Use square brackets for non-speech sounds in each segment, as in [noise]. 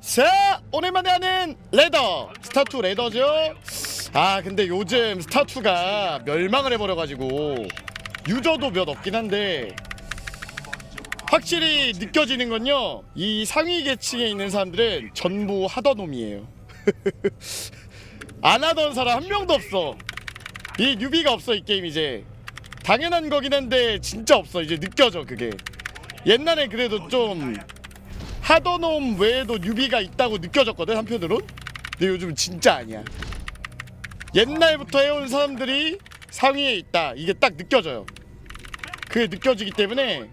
자 오랜만에 하는 레더. 스타2 레더죠? 아 근데 요즘 스타2가 멸망을 해버려가지고 유저도 몇 없긴 한데 확실히 느껴지는 건요 이 상위 계층에 있는 사람들은 전부 하던 놈이에요. [laughs] 안 하던 사람 한 명도 없어. 이 뉴비가 없어 이 게임 이제. 당연한 거긴 한데 진짜 없어. 이제 느껴져 그게. 옛날에 그래도 좀 하던 놈 외에도 뉴비가 있다고 느껴졌거든 한편으로 근데 요즘 진짜 아니야. 옛날부터 해온 사람들이 상위에 있다. 이게 딱 느껴져요. 그게 느껴지기 때문에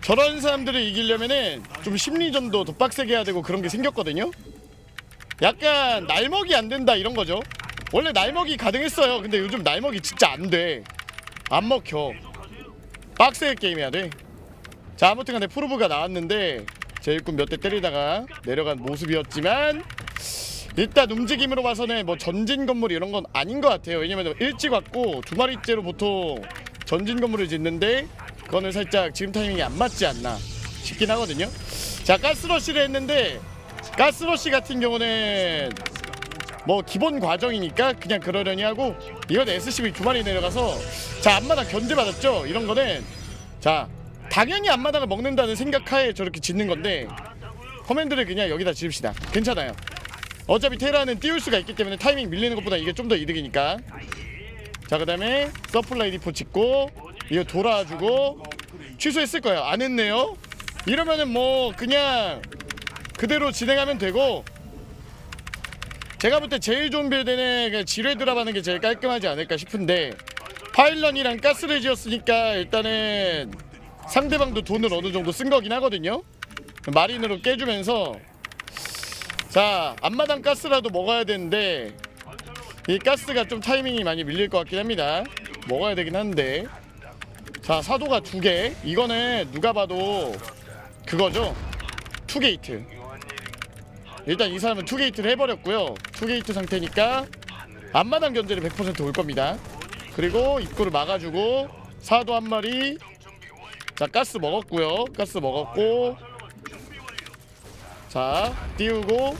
저런 사람들을 이기려면은 좀 심리전도 더 빡세게 해야 되고 그런 게 생겼거든요. 약간 날먹이 안 된다 이런 거죠. 원래 날먹이 가능했어요. 근데 요즘 날먹이 진짜 안돼안 먹혀. 빡세게 게임해야 돼 자 아무튼 간에 프로브가 나왔는데 제 일꾼 몇 대 때리다가 내려간 모습이었지만 일단 움직임으로 봐서는 뭐 전진 건물 이런 건 아닌 것 같아요. 왜냐면 일찍 왔고 두 마리째로 보통 전진 건물을 짓는데 그거는 살짝 지금 타이밍이 안 맞지 않나 싶긴 하거든요. 자 가스러시를 했는데 가스러시 같은 경우는 뭐 기본 과정이니까 그냥 그러려니 하고 이건 SCV 두 마리 내려가서 자 앞마당 견제 받았죠? 이런 거는. 자 당연히 앞마당을 먹는다는 생각하에 저렇게 짓는 건데 커맨드를 그냥 여기다 지읍시다. 괜찮아요. 어차피 테라는 띄울 수가 있기 때문에 타이밍 밀리는 것보다 이게 좀 더 이득이니까. 자 그 다음에 서플라이 디포 짓고 이거 돌아주고 취소했을 거예요. 안 했네요. 이러면은 뭐 그냥 그대로 진행하면 되고 제가 볼 때 제일 좋은 빌드는 지뢰 들어가는 게 제일 깔끔하지 않을까 싶은데 파일런이랑 가스를 지었으니까 일단은 상대방도 돈을 어느 정도 쓴 거긴 하거든요. 마린으로 깨주면서 자 앞마당 가스라도 먹어야 되는데 이 가스가 좀 타이밍이 많이 밀릴 것 같긴 합니다. 먹어야 되긴 한데. 자 사도가 두 개. 이거는 누가 봐도 그거죠. 투게이트. 일단 이 사람은 투게이트를 해버렸고요. 투게이트 상태니까 앞마당 견제를 100%올 겁니다. 그리고 입구를 막아주고 사도 한 마리 자 가스 먹었고요. 가스 먹었고. 자 띄우고.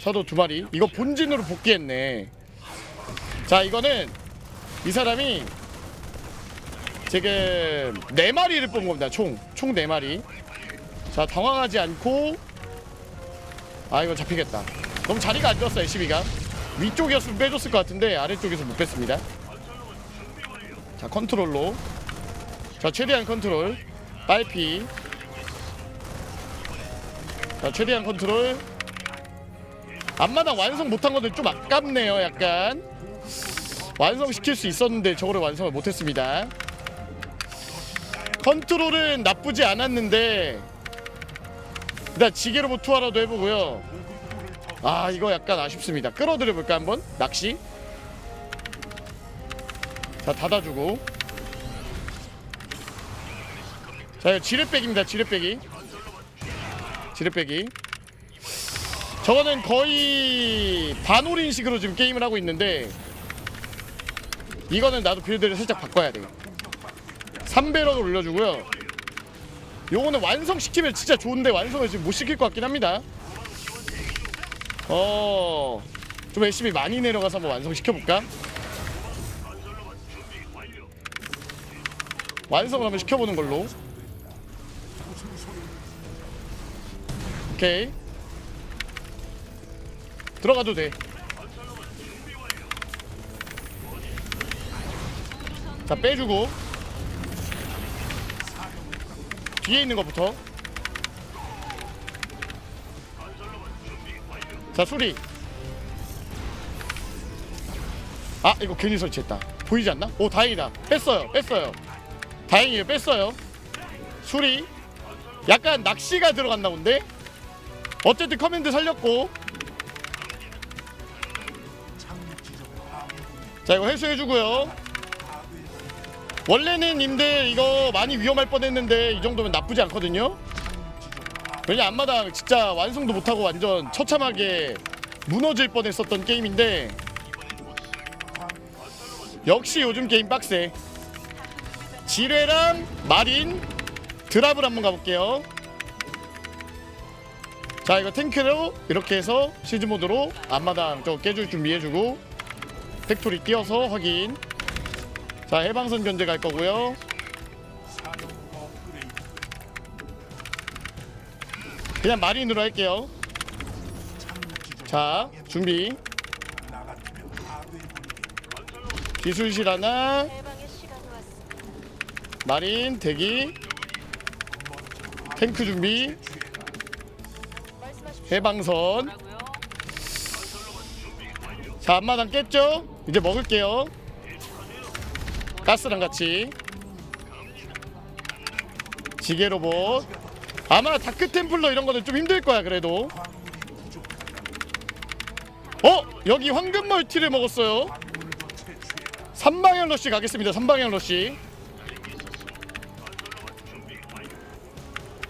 사도 두 마리. 이거 본진으로 복귀했네. 자 이거는 이 사람이 지금 네 마리를 뽑은 겁니다. 총총 네 마리. 자 당황하지 않고. 아 이거 잡히겠다. 너무 자리가 안 좋았어 SCB가. 위쪽이었으면 빼줬을 것 같은데 아래쪽에서 못 뺐습니다. 자 컨트롤로 자 최대한 컨트롤. 빨피. 자 최대한 컨트롤. 앞마당 완성 못한 것도 좀 아깝네요 약간. 완성시킬 수 있었는데 저거를 완성을 못했습니다. 컨트롤은 나쁘지 않았는데 일단 지게로봇 투하라도 해보고요. 아 이거 약간 아쉽습니다. 끌어들여 볼까 한번? 낚시? 자 닫아주고 자 이거 지뢰빼기입니다 지뢰빼기 지뢰빼기 저거는 거의 반올인식으로 지금 게임을 하고 있는데 이거는 나도 빌드를 살짝 바꿔야 돼. 3배럭을 올려주고요. 요거는 완성시키면 진짜 좋은데 완성을 지금 못 시킬 것 같긴 합니다. 어... 좀 열심히 많이 내려가서 한번 완성시켜볼까? 완성을 한번 시켜보는 걸로 오케이. 들어가도 돼. 자 빼주고. 뒤에 있는 것부터. 자 수리. 아 이거 괜히 설치했다. 보이지 않나? 오 다행이다. 뺐어요 뺐어요. 다행이에요 뺐어요. 수리. 약간 낚시가 들어갔나 본데 어쨌든 커맨드 살렸고. 자 이거 회수해주고요. 원래는 님들 이거 많이 위험할 뻔했는데 이 정도면 나쁘지 않거든요. 왜냐 앞마당 진짜 완성도 못하고 완전 처참하게 무너질 뻔했었던 게임인데. 역시 요즘 게임 빡세. 지뢰랑 마린 드랍을 한번 가볼게요 자 이거 탱크로 이렇게 해서 시즈 모드로 앞마당 저 깨줄 준비해주고 팩토리 띄어서 확인. 자 해방선 견제 갈 거고요. 그냥 마린으로 할게요. 자 준비. 기술실 하나. 마린 대기. 탱크 준비. 해방선. 자 앞마당 깼죠? 이제 먹을게요. 가스랑 같이. 지게 로봇. 아마 다크 템플러 이런 거는 좀 힘들 거야 그래도. 어? 여기 황금 멀티를 먹었어요. 3방향 러시 가겠습니다 3방향 러시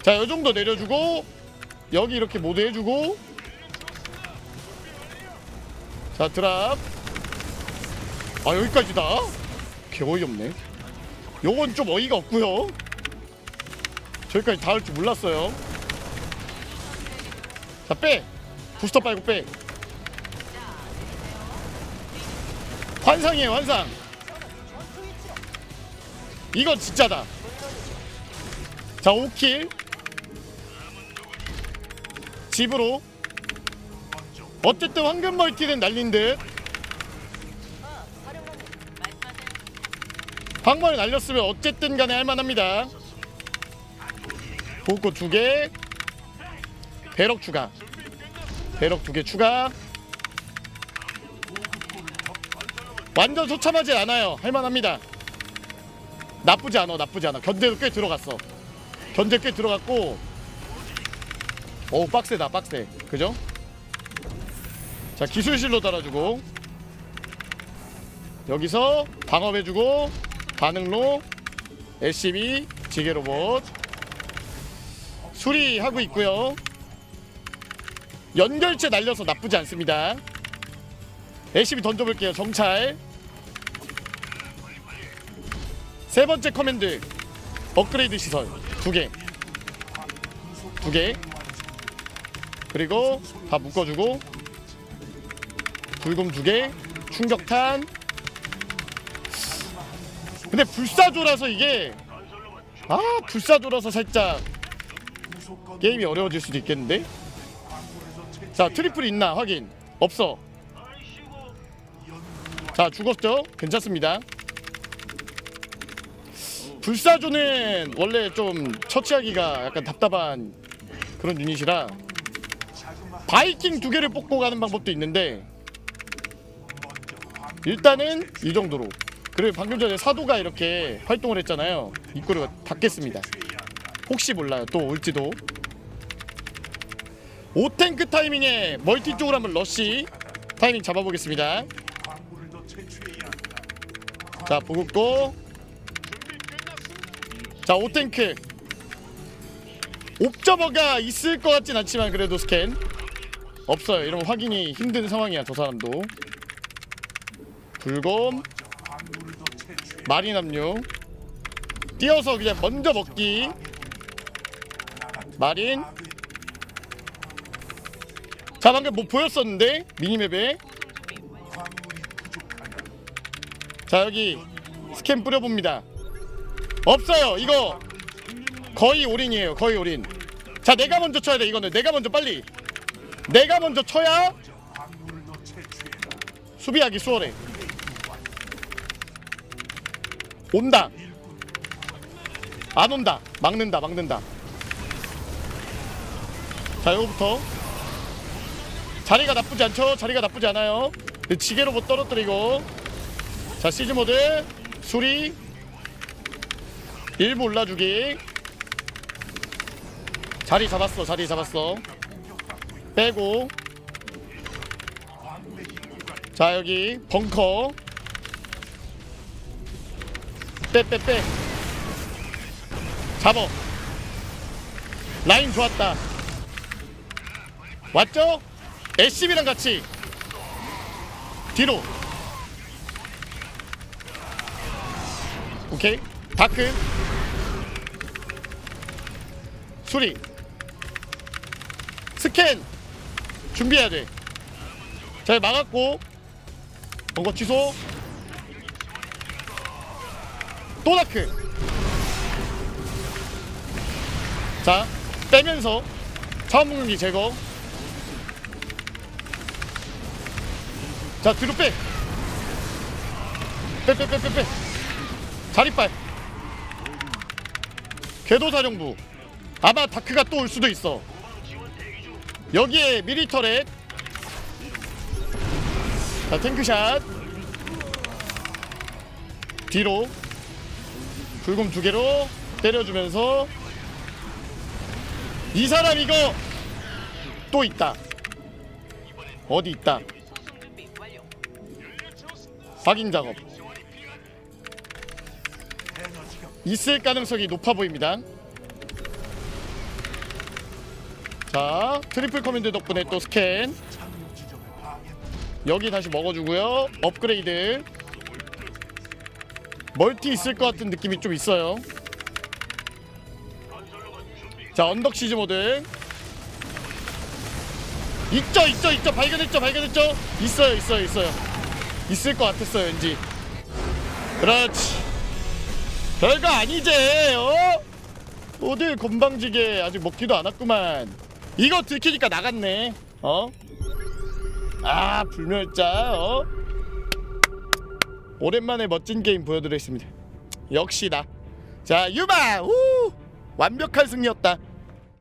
자 요정도 내려주고 여기 이렇게 모드 해주고. 자 드랍. 아 여기까지다? 개 어이없네. 요건 좀 어이가 없고요. 저기까지 닿을 줄 몰랐어요. 자빼. 부스터 빨고 빼. 환상이에요 환상. 이건 진짜다. 자 5킬 집으로. 어쨌든 황금 멀티는 날린 듯. 황금을 날렸으면 어쨌든 간에 할만합니다. 보고 두개. 배럭 추가. 배럭 두 개 추가. 완전 소참하지 않아요. 할만합니다. 나쁘지 않아 나쁘지 않아. 견제도 꽤 들어갔어. 견제 꽤 들어갔고 오 빡세다 빡세 그죠? 자 기술실로 달아주고. 여기서 방어해주고 반응로 SCB 지게로봇. 수리하고 있고요. 연결체 날려서 나쁘지 않습니다. SCB 던져볼게요 정찰. 세 번째 커맨드 업그레이드 시설 두개. 두개 그리고 다 묶어주고 불금 두개 충격탄. 근데 불사조라서 이게 아 불사조라서 살짝 게임이 어려워질 수도 있겠는데? 자 트리플 있나? 확인. 없어. 자 죽었죠? 괜찮습니다. 불사조는 원래 좀 처치하기가 약간 답답한 그런 유닛이라 바이킹 두 개를 뽑고 가는 방법도 있는데 일단은 이 정도로. 그리고 방금 전에 사도가 이렇게 활동을 했잖아요. 입구를 닫겠습니다. 혹시 몰라요. 또 올지도. 5탱크 타이밍에 멀티 쪽으로 한번 러쉬 타이밍 잡아보겠습니다. 자 보급고. 자 5탱크. 옵저버가 있을 것 같진 않지만 그래도 스캔 없어요. 이런 확인이 힘든 상황이야 저 사람도. 불곰. 마린 압류 뛰어서 그냥 먼저 먹기. 마린. 자 방금 뭐 보였었는데? 미니맵에? 자 여기 스캔 뿌려봅니다. 없어요. 이거 거의 올인이에요. 거의 올인. 자 내가 먼저 쳐야 돼 이거는. 내가 먼저 빨리 내가 먼저 쳐야 수비하기 수월해. 온다. 안 온다. 막는다 막는다. 자 요거부터. 자리가 나쁘지 않죠? 자리가 나쁘지 않아요. 지게로 못 떨어뜨리고. 자 시즈 모드. 수리. 일부 올라주기. 자리 잡았어 자리 잡았어 빼고. 자 여기 벙커. 빼빼빼. 잡어. 라인 좋았다. 왔죠? SCB랑 같이. 뒤로. 오케이. 다크. 스캔 준비해야 돼. 잘 막았고 번거 취소. 또 다크. 자 빼면서 차원 무기 제거. 자 뒤로 빼. 빼빼빼 빼빼. 자리빨. 궤도 사령부. 아마 다크가 또 올 수도 있어. 여기에 미리 터렛. 자 탱크샷. 뒤로. 불금 두 개로 때려주면서 이 사람 이거 또 있다. 어디 있다. 확인 작업. 있을 가능성이 높아 보입니다. 자, 트리플 커맨드 덕분에 또 스캔. 여기 다시 먹어주고요. 업그레이드. 멀티 있을 것 같은 느낌이 좀 있어요. 자, 언덕 시즈 모드. 있죠, 있죠, 있죠. 발견했죠, 발견했죠. 있어요, 있어요, 있어요. 있을 것 같았어요, 왠지. 그렇지. 별거 아니지, 어? 어딜 건방지게 아직 먹지도 않았구만. 이거 들키니까 나갔네. 어? 아, 불멸자, 어? 오랜만에 멋진 게임 보여드리겠습니다. 역시나. 자, 유바! 우! 완벽한 승리였다.